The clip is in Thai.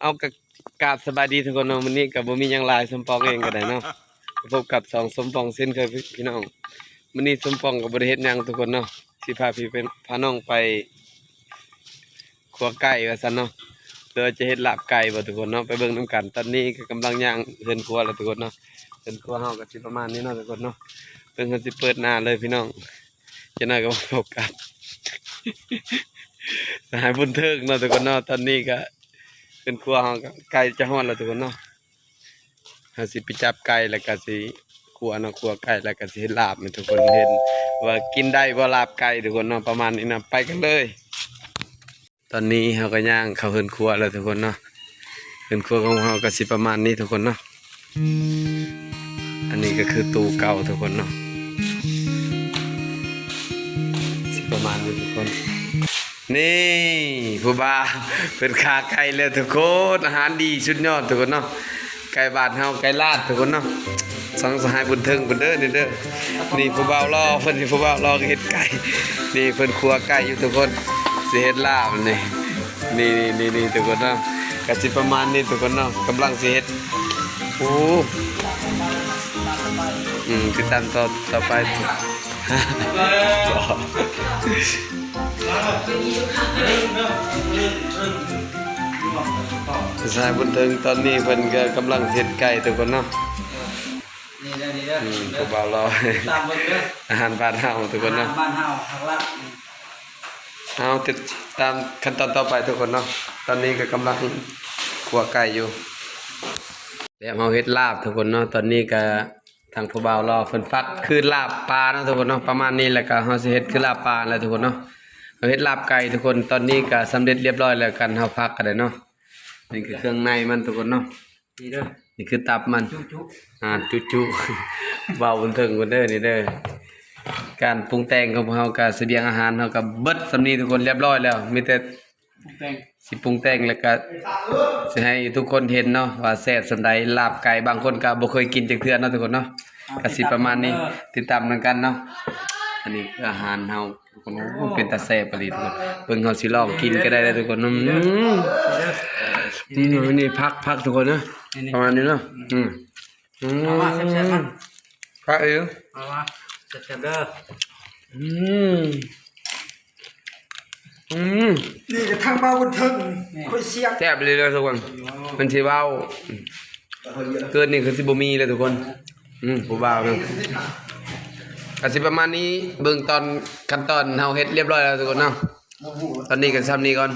เอากะกราบสบายดีทุกคนเนาะวันนี้กับบ่มีหยังหลายสมปองเองก็ได้เนาะพบกับสองสมปองเส้นเคยพี่น้องวันนี้สมปองก็บ่ได้เฮ็ดหยังทุกคนเนาะสิพาพี่เป็นพาน้องไปครัวไก่ว่าซั่นเนาะเดี๋ยวจะเฮ็ดลาบไก่บ่ทุกคนเนาะไปเบิ่งนํกัน ตอนนี้ก็กำลังย่างเฮือนครัวแล้วทุกคนเนาะเฮือนครัวเฮาก็สิประมาณนี้เนาะทุกคนเนาะเพิ่นก็สิเปิดหน้าเลยพี่น้องจะน่าก็มาพบกับ สหายบุญเทิงเนาะทุกคนเนาะตอนนี้ก็ เป็นครัวเฮาก็ไก่จะฮอดแล้วทุกคนเนาะเฮาสิไปจับไก่แล้วก็สิขัวเนาะขัวไก่แล้วก็สิเฮ็ดลาบให้ทุกคนเห็นว่ากินได้บ่ลาบไก่ทุกคนเนาะประมาณนี้นะไปกันเลย ตอนนี้เฮาก็ย่างเข้าเฮือนครัวแล้วทุกคนเนาะเฮือนครัวของเฮาก็สิประมาณนี้ทุกคนเนาะอันนี้ก็คือตู้เก่าทุกคนเนาะสิประมาณนี้ทุกคน นี่ผู้บาเป็นขาไก่เลยทุกคนอาหารดีชุดยอดทุกคนเนาะไก่บาดเฮาไก่ลาดทุกคนเนาะสังสหายบุญเทิงบุญเด้อนี่เด้อนี่ผู้บ่าวรอเพิ่นนี่ผู้บ่าวรอเฮ็ดไก่นี่เพิ่นครัวไก่อยู่ทุกคนสิเฮ็ดลาบนี่นี่นี่นี่ทุกคนเนาะก็สิประมาณนี้ทุกคนเนาะกำลังสิเฮ็ดโอ้อืมติดตามต่อต่อไป สายบุญเทิงตอนนี้เพิ่นก็กำลังเฮ็ดไก่ทุกคนเนาะนี่เด้อนี่เด้ออืมผู้บ่าวรอตามเบิ่งเด้ออาหารบ้านเฮาทุกคนเนาะบ้านเฮาหักลักเอาติดตามขั้นตอนต่อไปทุกคนเนาะตอนนี้ก็กำลังคั่วไก่อยู่แล้วเฮาเฮ็ดลาบทุกคนเนาะตอนนี้ก็ทางผู้บ่าวรอเพิ่นฟักคือลาบปลาเนาะทุกคนเนาะประมาณนี้แล้วก็เฮาสิเฮ็ดคือลาบปลาแล้วทุกคนเนาะ เฮาเฮ็ดลาบไก่ทุกคนตอนนี้ก็สำเร็จเรียบร้อยแล้วกันเฮาพักกันได้เนาะนี่คือเครื่องในมันทุกคนเนาะนี่เด้อนี่คือตับมันจุ๊จุ๊อ่าจุจุเบาบนถึงคนเด้อนี่เด้อการปรุงแต่งของพวกเรากับเสบียงอาหารเรากับเบิดสำนีทุกคนเรียบร้อยแล้วมีแต่แต่งสิปรุงแต่งแล้วก็สิให้ทุกคนเห็นเนาะว่าแซ่บสำใดลาบไก่บางคนก็บ่เคยกินจักเทื่อเนาะทุกคนเนาะก็สิประมาณนี้ติดตามนำกันเนาะ อันนี้คืออาหารเฮาทุกคนโอ้เป็นตาแซ่บปรีทุกคนเบิ่งเฮาสิลองกินก็ได้เด้อทุกคนอืมนี่เด้ออืมนี่พักพักทุกคนเนาะนี่นี่ประมาณนี้เนาะอืมอืมเอามาแซ่บๆมาพักเอวเอามาแซ่บๆเด้ออืมอืมนี่ก็ทางบ้านบนเทิงคุยเสียงแซ่บเลยเลยทุกคนมันสิเว้าเกินนี่คือสิบ่มีเลยทุกคนอืมผู้บ่าวนะ ก็สิประมาณนี้เบิ่งตอนขั้นตอนเฮาเฮ็ดเรียบร้อยแล้วทุกคนเนาะตอนนี้ก็ซ้ำนี้ก่อน